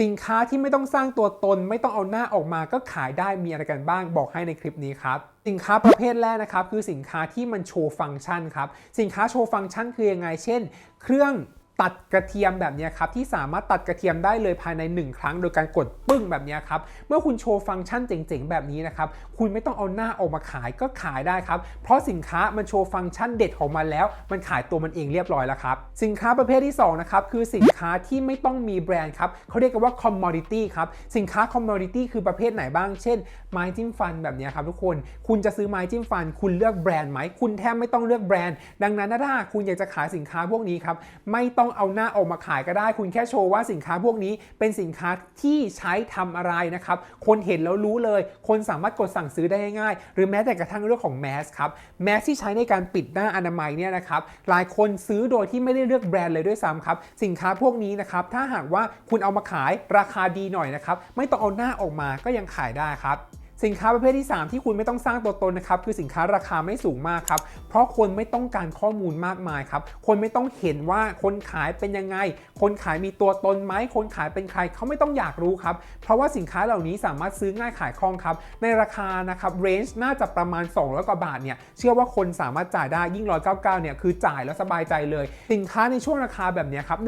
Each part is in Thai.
สินค้าที่ไม่ต้องสร้างตัวตน ไม่ต้องเอาหน้าออกมาก็ขายได้มีอะไรกันบ้างบอกให้ในคลิปนี้ครับสินค้าประเภทแรกนะครับคือสินค้าที่มันโชว์ฟังก์ชันครับสินค้าโชว์ฟังก์ชันคือยังไง เช่น เครื่อง ตัดกระเทียมแบบนี้ครับที่สามารถตัดกระเทียมได้เลยภายใน 1 ครั้ง โดยการกดปึ้งแบบนี้ครับเมื่อคุณโชว์ฟังก์ชันเจ๋งๆ แบบนี้นะครับคุณไม่ต้องเอาหน้าออกมาขายก็ขายได้ครับ เพราะสินค้ามันโชว์ฟังก์ชันเด็ดของมันแล้ว มันขายตัวมันเองเรียบร้อยแล้วครับ สินค้าประเภทที่สองนะครับคือสินค้าที่ไม่ต้องมีแบรนด์ครับเขาเรียกกันว่า commodity ครับสินค้า commodity คือประเภทไหนบ้าง เช่น ไม้จิ้มฟันแบบนี้ครับทุกคนคุณจะซื้อไม้จิ้มฟัน คุณเลือกแบรนด์ไหมคุณแทบไม่ต้องเลือกแบรนด์ ดังนั้นถ้าคุณอยากจะขายสินค้าพวกนี้ครับไม่ต้ององเอาหน้าออกมาขายก็ได้ คุณแค่โชว์ว่าสินค้าพวกนี้เป็นสินค้าที่ใช้ทำอะไรนะครับ คนเห็นแล้วรู้เลย คนสามารถกดสั่งซื้อได้ง่ายๆ หรือแม้แต่กระทั่งเรื่องของแมสครับ แมสที่ใช้ในการปิดหน้าอนามัยเนี่ยนะครับ หลายคนซื้อโดยที่ไม่ได้เลือกแบรนด์เลยด้วยซ้ำครับ สินค้าพวกนี้นะครับ ถ้าหากว่าคุณเอามาขายราคาดีหน่อยนะครับ ไม่ต้องเอาหน้าออกมาก็ยังขายได้ครับ สินค้าประเภทที่ 3 ที่คุณไม่ต้องสร้างตัวตนนะครับคือสินค้าราคาไม่สูงมากครับ เพราะคนไม่ต้องการข้อมูลมากมายครับ คนไม่ต้องเห็นว่าคนขายเป็นยังไง คนขายมีตัวตนไหมคนขายเป็นใครเขาไม่ต้องอยากรู้ครับ เพราะว่าสินค้าเหล่านี้สามารถซื้อง่ายขายคล่องครับ ในราคานะครับเรนจ์น่าจะประมาณ 200 กว่าบาทเนี่ยเชื่อว่าคนสามารถจ่ายได้ยิ่ง 199 เนี่ยคือจ่ายแล้วสบายใจเลย สินค้าในช่วงราคาแบบนี้ครับ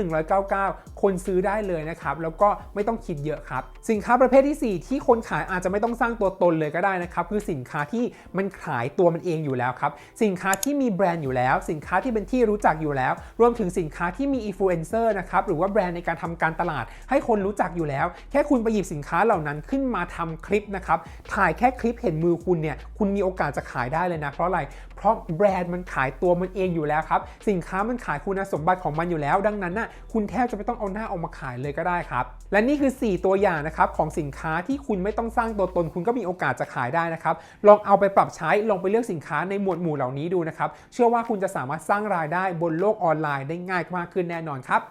199 คนซื้อได้เลยนะครับแล้วก็ไม่ต้องคิดเยอะครับ สินค้าประเภทที่ 4 ที่คนขายอาจจะไม่ต้องสร้างตัวตนเลยก็ได้นะครับคือสินค้าที่มันขายตัวมันเองอยู่แล้วครับสินค้าที่มีแบรนด์อยู่แล้ว สินค้าที่เป็นที่รู้จักอยู่แล้ว รวมถึงสินค้าที่มีอินฟลูเอนเซอร์นะครับหรือว่าแบรนด์ในการทำการตลาด ให้คนรู้จักอยู่แล้ว แค่คุณไปหยิบสินค้าเหล่านั้นขึ้นมาทำคลิปนะครับถ่ายแค่คลิปเห็นมือคุณเนี่ยคุณมีโอกาสจะขายได้เลยนะเพราะอะไรเพราะแบรนด์มันขายตัวมันเองอยู่แล้วครับสินค้ามันขายคุณสมบัติของมันอยู่แล้ว ดังนั้นน่ะคุณแทบจะไม่ต้องเอาหน้าออกมาขายเลยก็ได้ครับและนี่คือ 4 ตัวอย่างนะครับของสินค้าที่คุณไม่ต้องสร้างตัวตนคุณก็มีโอกาสจะขายได้นะครับ ลองเอาไปปรับใช้ ลองไปเลือกสินค้าในหมวดหมู่เหล่านี้ดูนะครับ เชื่อว่าคุณจะสามารถสร้างรายได้บนโลกออนไลน์ได้ง่ายมากขึ้นแน่นอนครับ